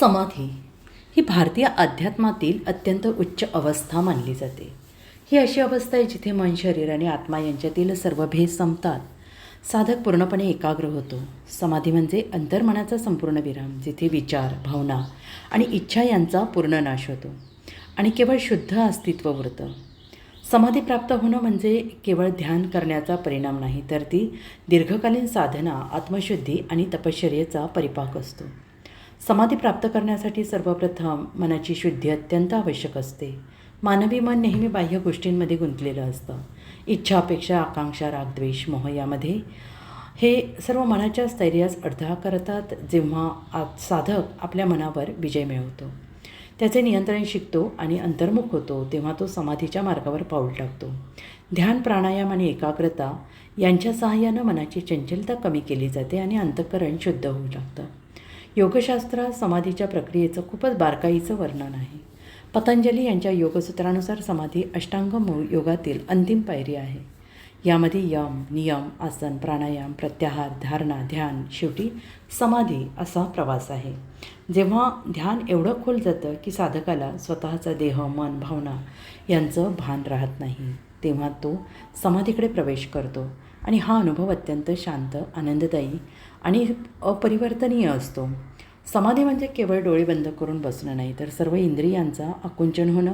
समाधी ही भारतीय अध्यात्मातील अत्यंत उच्च अवस्था मानली जाते. ही अशी अवस्था आहे जिथे मन शरीर आणि आत्मा यांच्यातील सर्व भेद संपतात. साधक पूर्णपणे एकाग्र होतो. समाधी म्हणजे अंतर्मनाचा संपूर्ण विराम जिथे विचार भावना आणि इच्छा यांचा पूर्ण नाश होतो आणि केवळ शुद्ध अस्तित्व उरतं. समाधी प्राप्त होणं म्हणजे केवळ ध्यान करण्याचा परिणाम नाही तर ती दीर्घकालीन साधना आत्मशुद्धी आणि तपश्चर्येचा परिपाक असतो. समाधी प्राप्त करण्यासाठी सर्वप्रथम मनाची शुद्धी अत्यंत आवश्यक असते. मानवी मन नेहमी बाह्य गोष्टींमध्ये गुंतलेलं असतं. इच्छा अपेक्षा आकांक्षा रागद्वेष मोह यामध्ये हे सर्व मनाच्या स्थैर्यास अडथळा करतात जेव्हा आत साधक आपल्या मनावर विजय मिळवतो. त्याचे नियंत्रण शिकतो आणि अंतर्मुख होतो तेव्हा तो समाधीच्या मार्गावर पाऊल टाकतो. ध्यान प्राणायाम आणि एकाग्रता यांच्या सहाय्यानं मनाची चंचलता कमी केली जाते आणि अंतःकरण शुद्ध होऊ लागतं. योगशास्त्रात समाधीच्या प्रक्रियेचं खूपच बारकाईचं वर्णन आहे. पतंजली यांच्या योगसूत्रानुसार समाधी अष्टांग मूळ योगातील अंतिम पायरी आहे. यामध्ये यम नियम आसन प्राणायाम प्रत्याहार धारणा ध्यान शेवटी समाधी असा प्रवास आहे. जेव्हा ध्यान एवढं खोल जातं की साधकाला स्वतःचा देह मन भावना यांचं भान राहत नाही तेव्हा तो समाधीकडे प्रवेश करतो आणि हा अनुभव अत्यंत शांत आनंददायी आणि अपरिवर्तनीय असतो. समाधी म्हणजे केवळ डोळे बंद करून बसणं नाही तर सर्व इंद्रियांचा आकुंचन होणं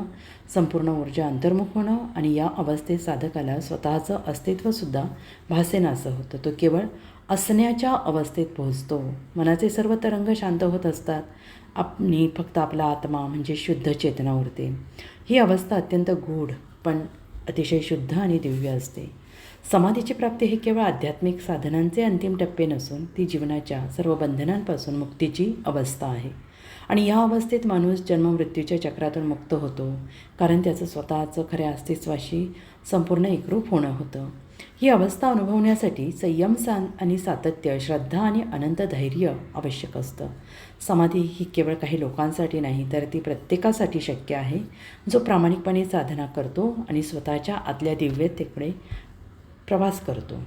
संपूर्ण ऊर्जा अंतर्मुख होणं आणि या अवस्थेत साधकाला स्वतःचं अस्तित्वसुद्धा भासेनासं होतं. तो केवळ असण्याच्या अवस्थेत पोहोचतो. मनाचे सर्व तरंग शांत होत असतात. आपणी फक्त आपला आत्मा म्हणजे शुद्ध चेतना उरते. ही अवस्था अत्यंत गूढ पण अतिशय शुद्ध आणि दिव्य असते. समाधीची प्राप्ती हे केवळ आध्यात्मिक साधनांचे अंतिम टप्पे नसून ती जीवनाच्या सर्व बंधनांपासून मुक्तीची अवस्था आहे. आणि या अवस्थेत माणूस जन्ममृत्यूच्या चक्रातून मुक्त होतो कारण त्याचं स्वतःचं खऱ्या अस्तित्वाशी संपूर्ण एकरूप होणं होतं. ही अवस्था अनुभवण्यासाठी संयम सा आणि सातत्य श्रद्धा आणि अनंत धैर्य आवश्यक असतं. समाधी ही केवळ काही लोकांसाठी नाही तर ती प्रत्येकासाठी शक्य आहे. जो प्रामाणिकपणे साधना करतो आणि स्वतःच्या आतल्या दिव्यतेकडे प्रवास करतो.